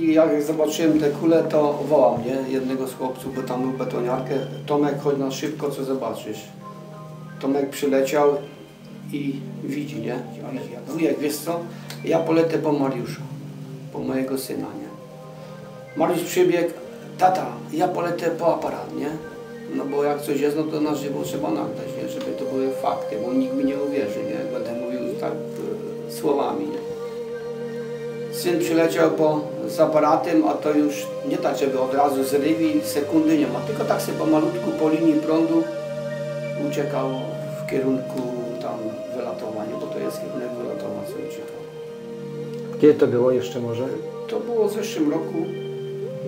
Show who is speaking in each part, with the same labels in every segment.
Speaker 1: I jak zobaczyłem te kule, to wołał mnie jednego z chłopców, bo tam był betoniarkę. Tomek, chodź na szybko, co zobaczysz. Tomek przyleciał i widzi, nie? Widzi. Wujek, wiesz co? Ja polecę po Mariusza, po mojego syna, nie? Mariusz przybiegł, tata, ja polecę po aparat, nie? No bo jak coś jest, no to na żywo trzeba nagrać, nie? Żeby to były fakty, bo nikt mi nie uwierzy, nie? Jak Będę mówił tak e, słowami, nie? Syn przyleciał po, z aparatem, a to już nie tak, żeby od razu zrywi, sekundy nie ma, tylko tak sobie pomalutku po linii prądu uciekał w kierunku tam wylatowania, bo to jest kierunek wylatowania, co uciekał.
Speaker 2: Kiedy to było jeszcze może?
Speaker 1: To było w zeszłym roku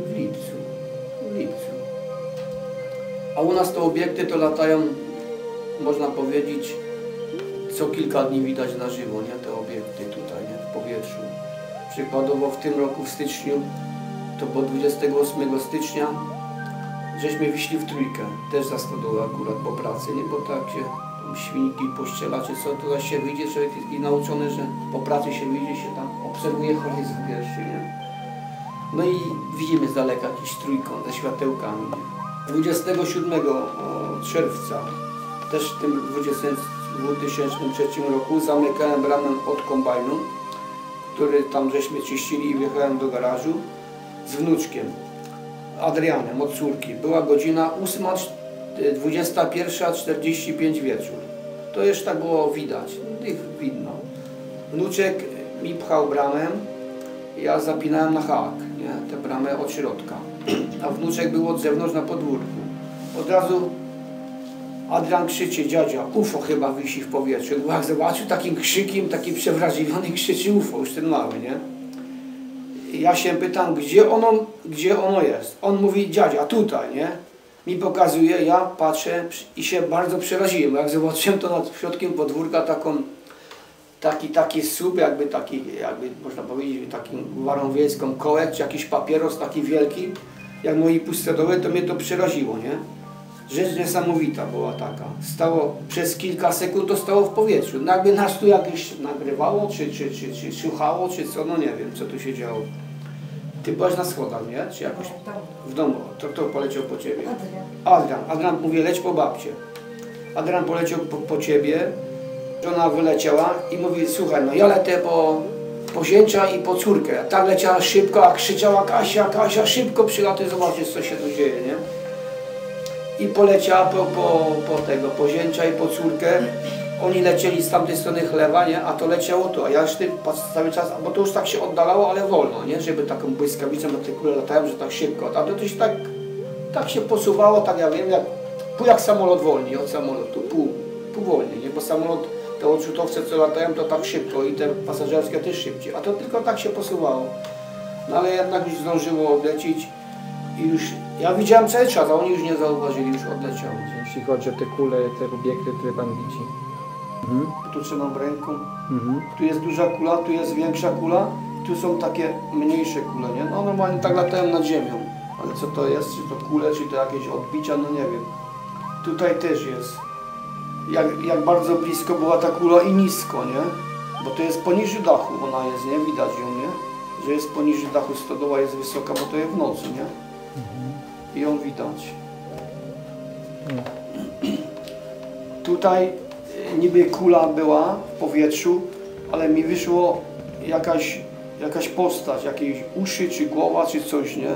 Speaker 1: w lipcu. W lipcu. A u nas te obiekty to latają, można powiedzieć, co kilka dni widać na żywo, nie? Te obiekty tutaj, nie? W powietrzu. Przykładowo w tym roku w styczniu, to było 28 stycznia, żeśmy wyszli w trójkę, też za stodołę akurat po pracy, nie? Bo tak się tam świnki pościela czy co, to się wyjdzie, człowiek jest i nauczony, że po pracy się wyjdzie, się tam obserwuje horyzont pierwszy, nie? No i widzimy z daleka jakiś trójkąt ze światełkami. nie? 27 czerwca, też w tym 20, 2003 roku, zamykałem bramę od kombajnu, który tam żeśmy czyścili i wjechałem do garażu z wnuczkiem, Adrianem od córki. Była godzina 8, 21.45 wieczór. To jeszcze tak było widać, ich widno. Wnuczek mi pchał bramę, ja zapinałem na hak, nie, tę bramę od środka, a wnuczek był od zewnątrz na podwórku. Od razu Adrian krzyczy, dziadzia, UFO chyba wisi w powietrzu. Bo jak zobaczył takim krzykiem, taki przewrażliwiony krzyczy UFO, już ten mały, nie? Ja się pytam, gdzie ono, gdzie ono jest? On mówi, dziadzia, tutaj, nie? Mi pokazuje, ja patrzę i się bardzo przeraziłem. Jak zobaczyłem to nad środkiem podwórka taką taki, taki słup, jakby taki, jakby można powiedzieć, takim gwarą wiejską kołek, czy jakiś papieros taki wielki, jak moi pustodoły, to mnie to przeraziło, nie? Rzecz niesamowita była taka. Stało przez kilka sekund, to stało w powietrzu. Jakby nas tu jakieś nagrywało, czy, czy, czy, czy słuchało, czy co, no nie wiem, co tu się działo. Ty byłaś na schodach, nie? Czy jakoś w domu. To kto poleciał po ciebie? Adrian. Adrian mówi, leć po babcie. Adrian poleciał po, po ciebie, żona wyleciała i mówi, słuchaj, no ja lecę po, po zięcia i po córkę. Ta leciała szybko, a krzyczała Kasia, Kasia, szybko przylatuj, zobaczysz co się tu dzieje, nie? I poleciała po, po, po tego, po zięcia i po córkę. Oni lecieli z tamtej strony chlewa, nie? A to leciało tu, a ja jeszcze patrzę cały czas, bo to już tak się oddalało, ale wolno, nie? Żeby taką błyskawicą na te kule latają, że tak szybko. A to też tak, tak się posuwało, tak ja wiem, jak, pół jak samolot wolni od samolotu, pół, pół wolniej, nie? Bo samolot, te odrzutowce co latają, to tak szybko i te pasażerskie też szybciej. A to tylko tak się posuwało. No ale jednak już zdążyło odlecieć i już, ja widziałem cały czas, a oni już nie zauważyli, już odleciało.
Speaker 2: Jeśli chodzi o te kule, te obiekty, które Pan widzi. Mhm.
Speaker 1: Tu trzymam w ręku,
Speaker 2: Mhm.
Speaker 1: tu jest duża kula, tu jest większa kula, tu są takie mniejsze kule, nie? No normalnie tak latają nad ziemią, ale co to jest, czy to kule, czy to jakieś odbicia, no nie wiem. Tutaj też jest. Jak, jak bardzo blisko była ta kula i nisko, nie? Bo to jest poniżej dachu, ona jest, nie? Widać ją, nie? Że jest poniżej dachu, stodoła jest wysoka, bo to jest w nocy, nie? I ją widać. Tutaj y, niby kula była w powietrzu, ale mi wyszło jakaś, jakaś postać, jakieś uszy, czy głowa, czy coś, nie?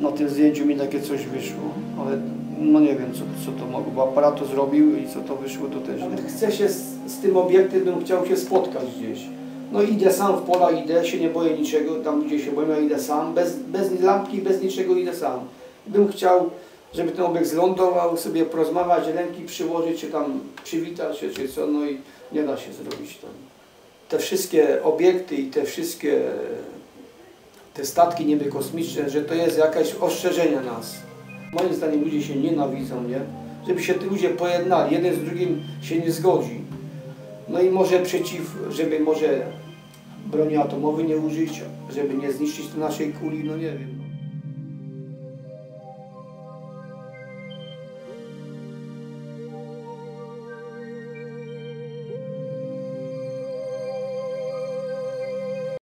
Speaker 1: Na tym zdjęciu mi takie coś wyszło, ale no nie wiem, co, co to mogło, bo aparat to zrobił i co to wyszło, to też nie. Chcę się z, z tym obiektem, bym chciał się spotkać gdzieś. No idę sam w pola, idę, się nie boję niczego, tam gdzie się boję, ja idę sam, bez, bez lampki, bez niczego idę sam. Bym chciał, żeby ten obiekt zlądował, sobie porozmawiać, ręki przyłożyć, czy tam przywitać się, czy co, no i nie da się zrobić tam. Te wszystkie obiekty i te wszystkie te statki niby kosmiczne, że to jest jakieś ostrzeżenie nas. Moim zdaniem ludzie się nienawidzą, nie? Żeby się te ludzie pojednali, jeden z drugim się nie zgodzi. No i może przeciw, żeby może broni atomowej nie użyć, żeby nie zniszczyć naszej kuli, no nie wiem.